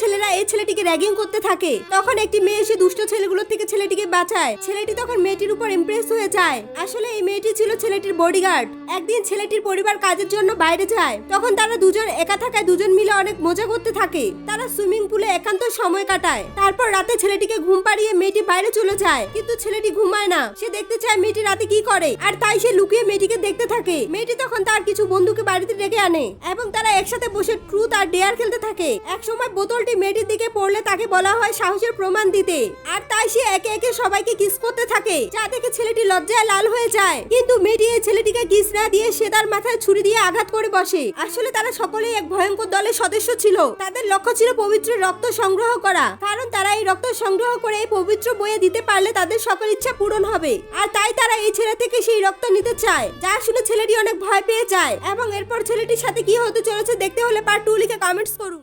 ছেলেরা এই ছেলেটিকে র্যাগিং করতে থাকে। তখন একটি মেয়ে এসে দুষ্ট ছেলেগুলোর থেকে ছেলেটিকে বাঁচায়। ছেলেটি তখন মেয়েটির উপর ইমপ্রেস হয়ে যায়। আসলে এই মেয়েটি ছিল ছেলেটির বডিগার্ড একদিন ছেলেটির পরিবার কাজের জন্য বাইরে যায়। তখন তারা দুজন একা থাকায় দুজন মিলে অনেক মজা করতে থাকে। তারা সুইমিং পুলে একান্ত সময় কাটায়। তারপর রাতে ছেলেটিকে ঘুম পাড়িয়ে মেয়েটি বাইরে চলে যায়। কিন্তু ছেলেটি ঘুমায় না। সে দেখতে চায় মেয়েটি রাতে কি করে। আর তাই সে লুকিয়ে মেয়েটিকে দেখতে থাকে। মেয়েটি তখন তার কিছু বন্ধুকে বাড়িতে ডেকে আনে। এবং তারা একসাথে বসে ট্রুথ আর ডেয়ার খেলতে থাকে। এক সময় বোতলটি মেয়েটির দিকে পড়লে তাকে বলা হয় সাহসের প্রমাণ দিতে। আর তাই সে একে একে সবাইকে কিস করতে থাকে। যা দেখে ছেলেটি লজ্জায় লাল হয়ে যায়। কিন্তু মেয়েটি এই ছেলেটিকে কিস না দিয়ে সে তার মাথায় ছুরি দিয়ে আঘাত করে বসে। আসলে তারা সকলেই এক ভয়ঙ্কর দলের সদস্য ছিল। তাদের লক্ষ্য ছিল পবিত্র রক্ত সংগ্রহ করা। কারণ তারা এই রক্ত সংগ্রহ করে এই পবিত্র বইয়ে দিতে পারলে তাদের সকল ইচ্ছা পূরণ হবে। আর তাই তারা এই ছেলে থেকে সেই রক্ত নিতে চায়। যা শুনে ছেলেটি অনেক ভয় পেয়ে যায়। এবং এরপর ছেলেটির সাথে কি হতে চলেছে দেখতে হলে পার্ট টু লিখে কমেন্টস করুন।